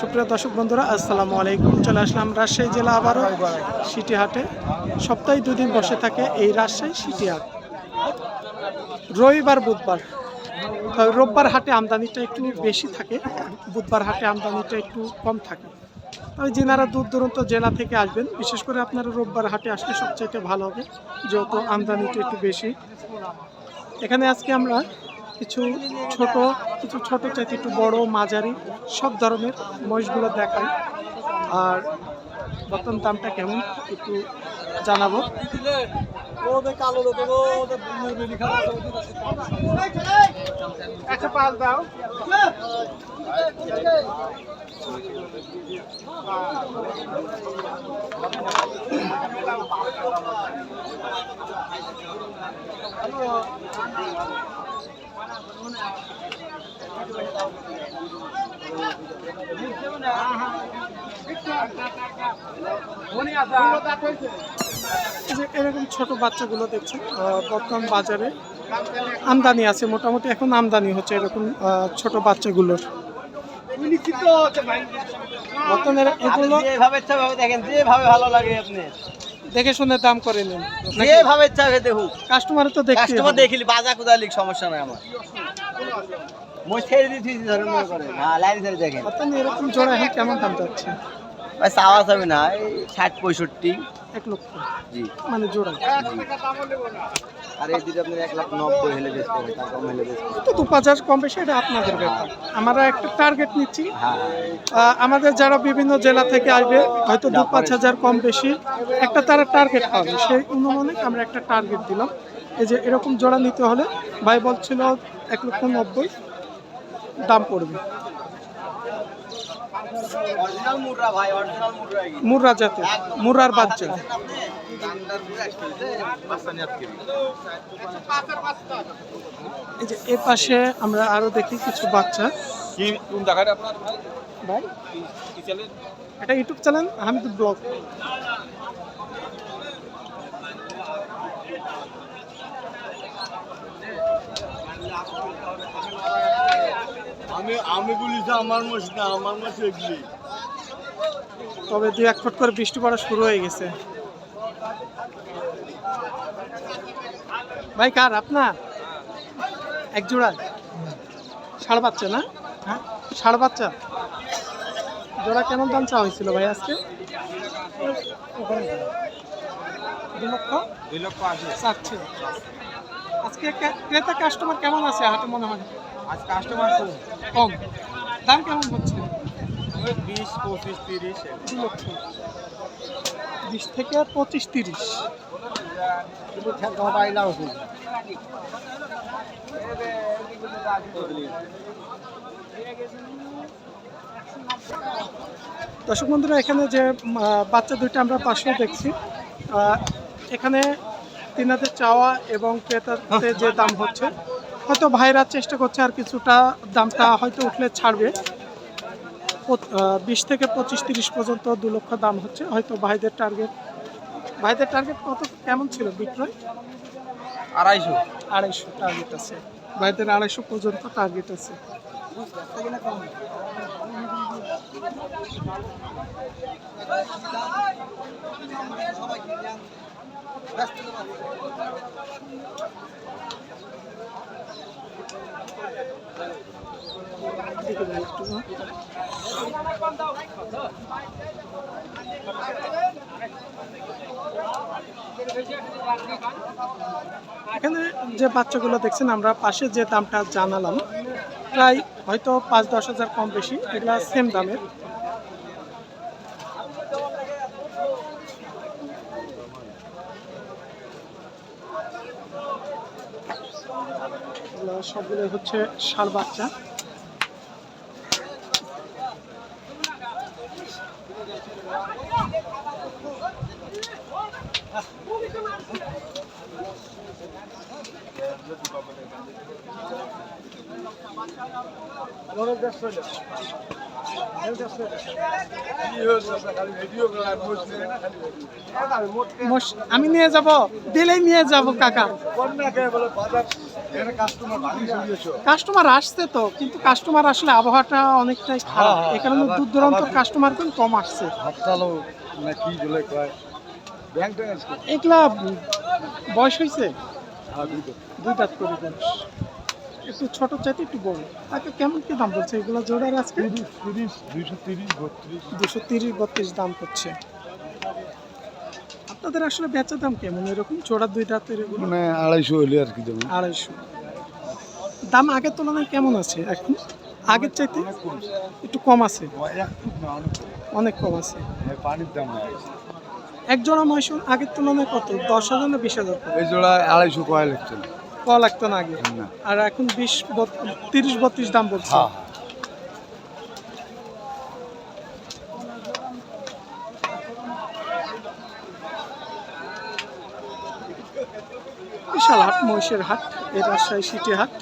সুপ্রিয় দর্শক বন্ধুরা, আসসালামু আলাইকুম। চলে আসলাম রাজশাহী জেলা আবারও সিটি হাটে সপ্তাহে দুদিন বসে থাকে এই রাজশাহী সিটি হাট রবিবার, বুধবার। রোববার হাটে আমদানিটা একটু বেশি থাকে, বুধবার হাটে আমদানিটা একটু কম থাকে। তবে যেনারা দূর দূরান্ত জেলা থেকে আসবেন, বিশেষ করে আপনারা রোববার হাটে আসলে সবচাইতে ভালো হবে, যেহেতু আমদানিটা একটু বেশি। এখানে আজকে আমরা কিছু ছোট কিছু ছোট চাইতে একটু বড়, মাঝারি, সব ধরনের মহিষগুলো দেখাই। আর বর্তমান দামটা কেমন একটু জানাব। আচ্ছা পাল দাও। এরকম ছোট বাচ্চাগুলো দেখছেন বর্তমান বাজারে আমদানি আছে, মোটামুটি এখন আমদানি হচ্ছে এরকম ছোট বাচ্চাগুলোর। বর্তমানে এগুলো যেভাবে দেখেন, যেভাবে ভালো লাগে আপনি। দেখে শুনে দাম করে নিন। যেভাবে ইচ্ছা ভাবে দেখুক। কাস্টমার তো দেখি কাস্টমার দেখিলি বাজা কুদা লিখ সমস্যা নাই আমার। মই ছেড়ে দিছি ধরেন মনে করে। না লাইন ছেড়ে দেখেন। এরকম জোড়া হে কেমন দাম যাচ্ছে? ভাই সাওয়া যাবে না ষাট পঁয়ষট্টি। এক লক্ষ। জি। মানে জোড়া। আর এই দিদি আপনার এক লাখ নব্বই হলে বেশ করবে তার কম হলে বেশ তো দু পাঁচ হাজার কম বেশি এটা আপনাদের ব্যাপার। আমরা একটা টার্গেট নিচ্ছি। হ্যাঁ। আমাদের যারা বিভিন্ন জেলা থেকে আসবে হয়তো দু পাঁচ হাজার কম বেশি একটা তারা টার্গেট পাবে। সেই অনুমানিক আমরা একটা টার্গেট দিলাম। এই যে এরকম জোড়া নিতে হলে ভাই বলছিল এক লক্ষ নব্বই দাম পড়বে। মুররা ভাই অরিজিনাল মুররা মুর্রা জাতে মুর্রার বাচ্চা এই যে এ পাশে আমরা আরও দেখি কিছু বাচ্চা। কি কোন জায়গাটা আপনার ভাই? ভাই? চ্যানেল এটা ইউটিউব চ্যানেল হামিদ ব্লগ। আমি আমি বলিছি আমার মাস না আমার মাস এগুলি তবে দু এক ফুট করে বৃষ্টি পড়া শুরু হয়ে গেছে। ভাই কার? আপনার এক জোড়া? ষাড় বাচ্চা না? হ্যাঁ? ষাড় বাচ্চা? জোড়া কেমন দাম চাওয়া হয়েছিল ভাই আজকে? দু লক্ষ? দুই লক্ষ আশি। আজকে ক্রেতা কাস্টমার কেমন আছে হাটে মনে হয়? আজ কাস্টমার কম। দাম কেমন হচ্ছে? বিশ পঁচিশ তিরিশ। লক্ষ। বিশ থেকে পঁচিশ তিরিশ। দর্শক বন্ধুরা এখানে যে বাচ্চা দুইটা আমরা পাশেও দেখছি। এখানে তিনাদের চাওয়া এবং ক্রেতাতে যে দাম হচ্ছে হয়তো ভাইরা চেষ্টা করছে আর কিছুটা দামটা হয়তো উঠলে ছাড়বে। বিশ থেকে পঁচিশ তিরিশ পর্যন্ত দু লক্ষ দাম হচ্ছে। হয়তো ভাইদের টার্গেট ভাইদের টার্গেট কত? কেমন ছিল বিক্রয়? আড়াইশো। আড়াইশো টার্গেট আছে। ভাইদের আড়াইশো পর্যন্ত টার্গেট আছে যাই একটু, হ্যাঁ। এখানে যে বাচ্চাগুলো দেখছেন, আমরা পাশে যে দামটা জানালাম, প্রায় হয়তো পাঁচ দশ হাজার কম বেশি, এগুলা সেম দামের। এগুলো সবগুলো হচ্ছে সার বাচ্চা। আমি নিয়ে যাব দিলেই নিয়ে যাব কাকা। কাস্টমার আসছে তো কিন্তু কাস্টমার আসলে আবহাওয়াটা অনেকটাই খারাপ। হ্যাঁ, হ্যাঁ, কারণে দূর দূরান্ত কাস্টমার কিন্তু কম আসছে। হরতালও না কি বলে কয়? ব্যাংক ট্যাঙ্ক আছে এগুলা বয়স হয়েছে? হ্যাঁ দুই দাঁত করে বয়স একটু ছোট চাইতে একটু বড়। তাকে কেমন কি দাম বলছে? এগুলো জোড়ার আজকে? তিরিশ তিরিশ বত্রিশ। দুশো তিরিশ বত্রিশ দাম করছে আপনাদের আসলে বেচা দাম কেমন? এরকম জোড়া দুই দাঁতের মানে আড়াইশো হলে আর কি যেমন আড়াইশো। দাম আগের তুলনায় কেমন আছে এখন? আগের চাইতে একটু কম আছে? অনেক কম। আছে। হ্যাঁ, পানির দাম হয়ে এক জোড়া মহিষুর আগের তুলনায় কত? দশ হাজার না বিশ হাজার এই জোড়া আড়াইশো কয় লাগছে না। ক লাগতো না আগে? আর এখন বিশ তিরিশ বত্রিশ দাম বলছে। বিশাল হাট মহিষের হাট এই রাজশাহী সিটি হাট।